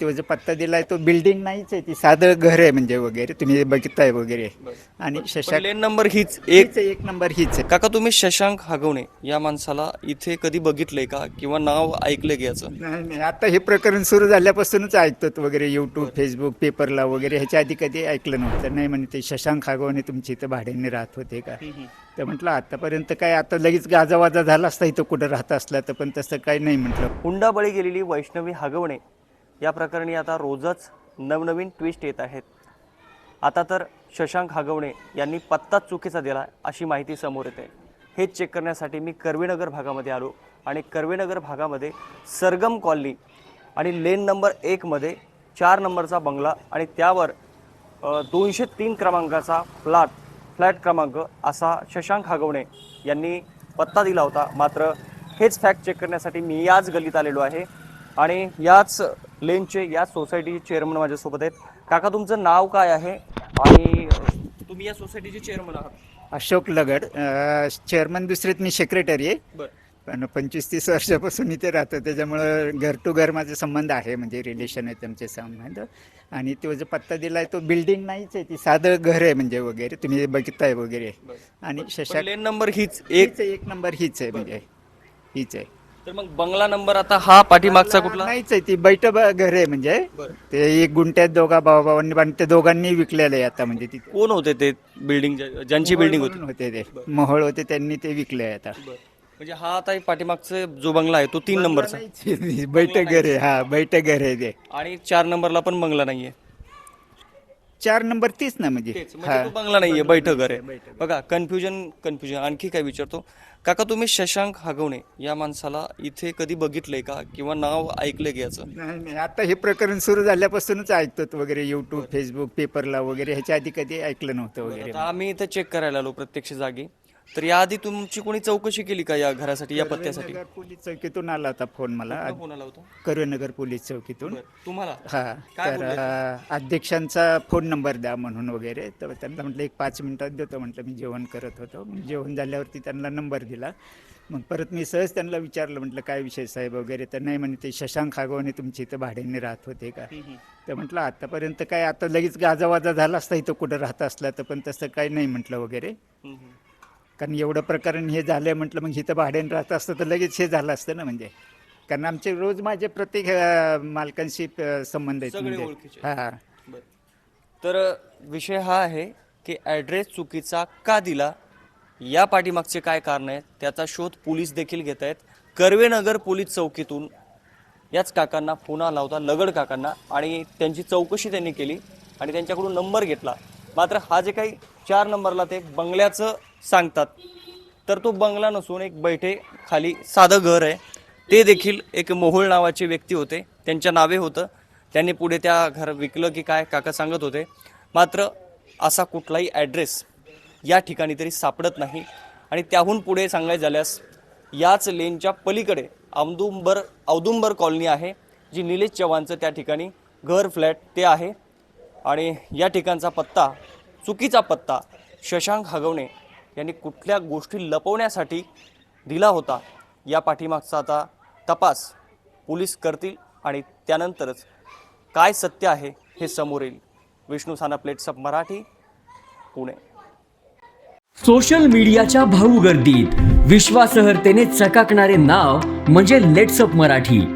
तो जो पत्ता दिलाय तो बिल्डिंग नाहीच आहे ती साधं घर आहे म्हणजे वगैरे तुम्ही बघताय वगैरे. आणि शशांक लेन नंबर हीच एक हीच आहे, एक नंबर हीच आहे. काका तुम्ही शशांक हागवणे या माणसाला इथे कधी बघितलंय का? किंवा नाव ऐकलंय की याचं? नाही नाही आता हे प्रकरण सुरू झाल्यापासूनच ऐकतो वगैरे यूट्यूब फेसबुक पेपरला वगैरे. ह्याच्या आधी कधी ऐकलं नव्हतं. नाही म्हणे ते शशांक खागवणे तुमची इथं भाड्याने राहत होते का? तर म्हटलं आतापर्यंत काय आता लगेच गाजावाजा झाला असता इथं कुठं राहत असला तर पण तसं काही नाही म्हटलं. हुंडाबळी गेलेली वैष्णवी हागवणे या प्रकरणी आता रोजच नवनवीन ट्विस्ट येत आहेत. आता तर शशांक हागवणे यांनी पत्ताच चुकीचा दिला अशी माहिती समोर येते. हेच चेक करण्यासाठी मी कर्वेनगर भागामध्ये आलो आणि कर्वेनगर भागामध्ये सरगम कॉलनी आणि लेन नंबर एकमध्ये चार नंबरचा बंगला आणि त्यावर दोनशे तीन क्रमांकाचा फ्लॅट फ्लॅट क्रमांक असा शशांक हागवणे यांनी पत्ता दिला होता. मात्र हेच फॅक्ट चेक करण्यासाठी मी याच गल्लीत आलेलो आहे आणि याच लेनचे याच सोसायटीचे चेअरमन माझ्यासोबत आहेत. काका तुमचं नाव काय आहे? आणि तुम्ही या सोसायटीचे चेअरमन आहात. अशोक लगड. चेअरमन दुसरेत मी सेक्रेटरी आहे. बरं. पण पंचवीस तीस वर्षापासून इथे राहतो. त्याच्यामुळं घर टू घर माझे संबंध आहे. म्हणजे रिलेशन आहे त्यांचे संबंध. आणि तो जो पत्ता दिलाय तो बिल्डिंग नाहीच आहे. ती साधं घर आहे म्हणजे वगैरे. तुम्ही बघताय वगैरे. आणि शशांक लेन नंबर हीच एक हीच आहे, एक नंबर हीच आहे म्हणजे. हीच आहे. तर मग बंगला नंबर आता हा पाठीमागचा कुठला? नाहीच आहे ती बैठ घर आहे म्हणजे. ते एक गुंट्यात दोघा भाऊ भावांनी बांध- ते दोघांनी विकलेलं आहे आता म्हणजे तिथे. कोण होते ते बिल्डिंग ज्यांची बिल्डिंग होती? होते ते. मोहळ होते त्यांनी ते विकले आहे आता. म्हणजे हा आता पाठीमागचा जो बंगला आहे तो तीन नंबरचा? बैठ घर आहे. हा बैठ घर आहे ते. आणि चार नंबरला पण बंगला नाहीये. चार नंबर तीच ना म्हणजे. तेच म्हणजे तो बंगला नाहीये बैठक घर आहे. बघा कन्फ्युजन कन्फ्युजन आणखी काय विचारतो? काका तुम्ही शशांक हागवणे या माणसाला इथे कधी बघितलंय का? किंवा नाव ऐकलंय की याचं? नाही नाही आता हे प्रकरण सुरू झाल्यापासूनच ऐकतो वगैरे युट्यूब फेसबुक पेपरला वगैरे ह्याच्या आधी कधी ऐकलं नव्हतं वगैरे. आता आम्ही इथे चेक करायला आलो प्रत्यक्ष जागी. तर याआधी तुमची कोणी चौकशी केली का या घरासाठी या पत्त्यासाठी? पोलीस चौकीतून आला होता फोन मला. होता? करुनगर पोलीस चौकीतून. तुम्हाला? हा काय तर बोलले? अं, अध्यक्षांचा फोन नंबर द्या म्हणून वगैरे. तर त्यांना म्हटलं एक पाच मिनिटात देतो. म्हटलं मी जेवण करत होतो. मग जेवण झाल्यावरती त्यांना नंबर दिला. मग परत मी सहज त्यांना विचारलं म्हटलं काय विषय साहेब वगैरे? तर नाही म्हणे ते शशांक खागवणे तुमची इथं भाड्याने राहत होते का? तर म्हटलं आतापर्यंत काय आता लगेच गाजावाजा झाला असता इथं कुठं राहत असला तर पण तसं काही नाही म्हटलं वगैरे. कारण एवढं प्रकरण हे झालं म्हटलं मग इथं भाड्याने राहत असतं तर लगेच हे झालं असतं ना म्हणजे. कारण आमचे रोज माझे प्रत्येक मालकांशी संबंध आहेत म्हणजे. हा. तर विषय हा आहे की ॲड्रेस चुकीचा का दिला? या पाठीमागचे काय कारण आहेत? त्याचा शोध पोलीस देखील घेत आहेत. कर्वेनगर पोलीस चौकीतून याच काकांना फोन आला होता लगड काकांना आणि त्यांची चौकशी त्यांनी केली आणि त्यांच्याकडून नंबर घेतला. मात्र हा जे काही चार नंबरला ते बंगल्याचं सांगतात तर तो बंगला नसून एक बैठे खाली साधं घर आहे. ते देखील एक मोहोळ नावाचे व्यक्ती होते. त्यांच्या नावे होतं. त्यांनी पुढे त्या घर विकलं की काय काका सांगत होते. मात्र असा कुठलाही ॲड्रेस या ठिकाणी तरी सापडत नाही. आणि त्याहून पुढे सांगायचं झाल्यास याच लेनच्या पलीकडे औदुंबर औदुंबर कॉलनी आहे जी निलेश चव्हाणचं त्या ठिकाणी घर फ्लॅट ते आहे. आणि या ठिकाणचा पत्ता चुकीचा पत्ता शशांक हगवणे यांनी कुठल्या गोष्टी लपवण्यासाठी दिला होता या पाठीमागचा आता तपास पोलीस करतील आणि त्यानंतरच काय सत्य आहे हे समोर येईल. विष्णू साना प्लेट्सअप मराठी पुणे. सोशल मीडियाच्या भाऊ गर्दीत विश्वासार्हतेने चकाकणारे नाव म्हणजे लेट्सअप मराठी.